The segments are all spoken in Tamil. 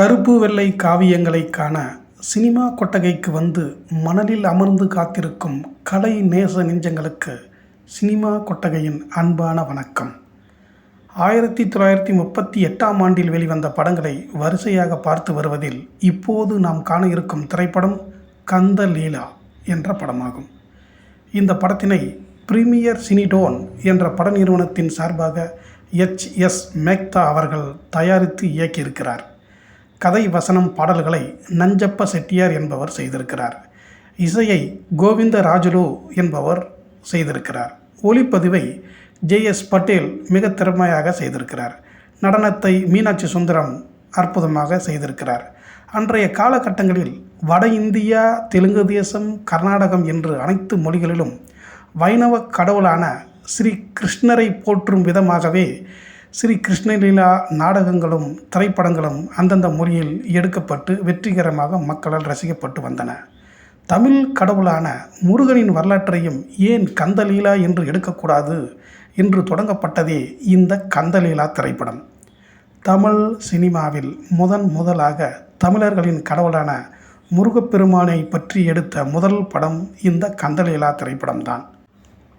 கருப்பு வெள்ளை காவியங்களை காண சினிமா கொட்டகைக்கு வந்து மணலில் அமர்ந்து காத்திருக்கும் கலை நேச நெஞ்சங்களுக்கு சினிமா கொட்டகையின் அன்பான வணக்கம். ஆயிரத்தி தொள்ளாயிரத்தி முப்பத்தி எட்டாம் ஆண்டில் வெளிவந்த படங்களை வரிசையாக பார்த்து வருவதில் இப்போது நாம் காண இருக்கும் திரைப்படம் கந்த லீலா என்ற படமாகும். இந்த படத்தினை பிரீமியர் சினிடோன் என்ற பட நிறுவனத்தின் சார்பாக எச் எஸ் மேக்தா அவர்கள் தயாரித்து இயக்கியிருக்கிறார். கதை வசனம் பாடல்களை நஞ்சப்ப செட்டியார் என்பவர் செய்திருக்கிறார். இசையை கோவிந்த ராஜுலு என்பவர் செய்திருக்கிறார். ஒளிப்பதிவை ஜே எஸ் பட்டேல் மிக திறமையாக செய்திருக்கிறார். நடனத்தை மீனாட்சி சுந்தரம் அற்புதமாக செய்திருக்கிறார். அன்றைய காலகட்டங்களில் வட இந்தியா தெலுங்கு தேசம் கர்நாடகம் என்று அனைத்து மொழிகளிலும் வைணவ கடவுளான ஸ்ரீ கிருஷ்ணரை போற்றும் விதமாகவே ஸ்ரீ கிருஷ்ணலீலா நாடகங்களும் திரைப்படங்களும் அந்தந்த மொழியில் எடுக்கப்பட்டு வெற்றிகரமாக மக்களால் ரசிக்கப்பட்டு வந்தன. தமிழ் கடவுளான முருகனின் வரலாற்றையும் ஏன் கந்தலீலா என்று எடுக்கக்கூடாது என்று தொடங்கப்பட்டதே இந்த கந்தலீலா திரைப்படம். தமிழ் சினிமாவில் முதன் முதலாக தமிழர்களின் கடவுளான முருகப்பெருமானை பற்றி எடுத்த முதல் படம் இந்த கந்தலீலா திரைப்படம்தான்.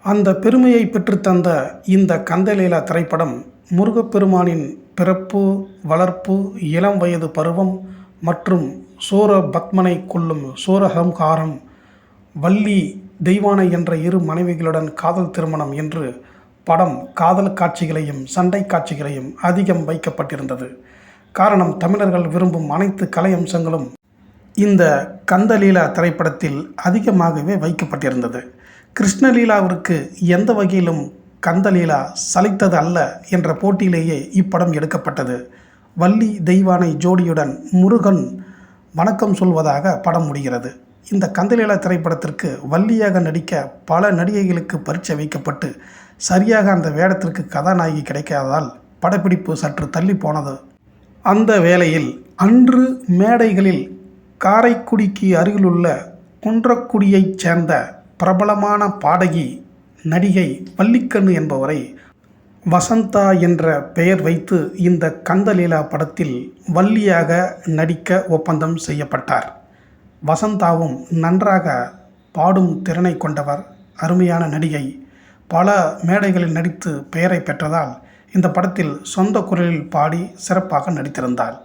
அந்த பெருமையை பெற்றுத்தந்த இந்த கந்தலீலா திரைப்படம் முருகப்பெருமானின் பிறப்பு வளர்ப்பு இளம் வயது பருவம் மற்றும் சூர பத்மனை கொல்லும் சூரஹம்காரம் வள்ளி தெய்வானை என்ற இரு மனைவிகளுடன் காதல் திருமணம் என்று படம் காதல் காட்சிகளையும் சண்டை காட்சிகளையும் அதிகம் வைக்கப்பட்டிருந்தது. காரணம் தமிழர்கள் விரும்பும் அனைத்து கலை அம்சங்களும் இந்த கந்தலீலா திரைப்படத்தில் அதிகமாகவே வைக்கப்பட்டிருந்தது. கிருஷ்ணலீலாவிற்கு எந்த வகையிலும் கந்தலீலா சலித்தது அல்ல என்ற போட்டியிலேயே இப்படம் எடுக்கப்பட்டது. வள்ளி தெய்வானை ஜோடியுடன் முருகன் வணக்கம் சொல்வதாக படம் முடிகிறது. இந்த கந்தலீலா திரைப்படத்திற்கு வள்ளியாக நடிக்க பல நடிகைகளுக்கு பரீட்சை வைக்கப்பட்டு சரியாக அந்த வேடத்திற்கு கதாநாயகி கிடைக்காததால் படப்பிடிப்பு சற்று தள்ளி போனது. அந்த வேளையில் அன்று மேடைகளில் காரைக்குடிக்கு அருகிலுள்ள குன்றக்குடியைச் சேர்ந்த பிரபலமான பாடகி நடிகை வள்ளிக்கண்ணு என்பவரை வசந்தா என்ற பெயர் வைத்து இந்த கந்தலீலா படத்தில் வள்ளியாக நடிக்க ஒப்பந்தம் செய்யப்பட்டார். வசந்தாவும் நன்றாக பாடும் திறனை கொண்டவர் அருமையான நடிகை. பல மேடைகளில் நடித்து பெயரை பெற்றதால் இந்த படத்தில் சொந்த குரலில் பாடி சிறப்பாக நடித்திருந்தாள்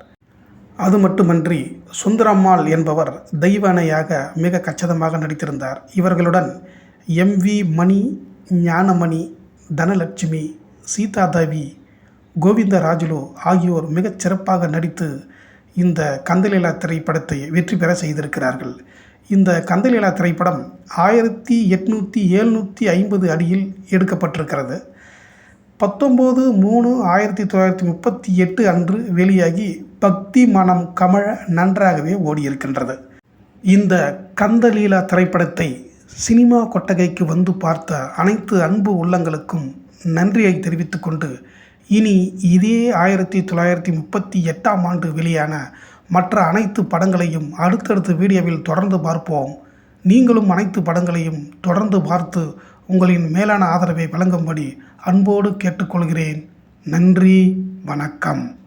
அது மட்டுமன்றி சுந்தரம்மாள் என்பவர் தெய்வனையாக மிக கச்சிதமாக நடித்திருந்தார். இவர்களுடன் எம்வி மணி ஞானமணி தனலட்சுமி சீதாதேவி கோவிந்தராஜுலு ஆகியோர் மிகச் சிறப்பாக நடித்து இந்த கந்தலீலா திரைப்படத்தை வெற்றி பெற செய்திருக்கிறார்கள். இந்த கந்தலீலா திரைப்படம் ஆயிரத்தி எட்நூற்றி எழுநூற்றி ஐம்பது அடியில் எடுக்கப்பட்டிருக்கிறது. பத்தொம்போது மூணு ஆயிரத்தி தொள்ளாயிரத்தி முப்பத்தி எட்டு அன்று வெளியாகி பக்தி மனம் கமழ நன்றாகவே ஓடியிருக்கின்றது. இந்த கந்தலீலா திரைப்படத்தை சினிமா கொட்டகைக்கு வந்து பார்த்த அனைத்து அன்பு உள்ளங்களுக்கும் நன்றியை தெரிவித்துக்கொண்டு இனி இதே ஆயிரத்தி தொள்ளாயிரத்தி முப்பத்தி எட்டாம் ஆண்டு வெளியான மற்ற அனைத்து படங்களையும் அடுத்தடுத்த வீடியோவில் தொடர்ந்து பார்ப்போம். நீங்களும் அனைத்து படங்களையும் தொடர்ந்து பார்த்து உங்களின் மேலான ஆதரவை வழங்கும்படி அன்போடு கேட்டுக்கொள்கிறேன். நன்றி வணக்கம்.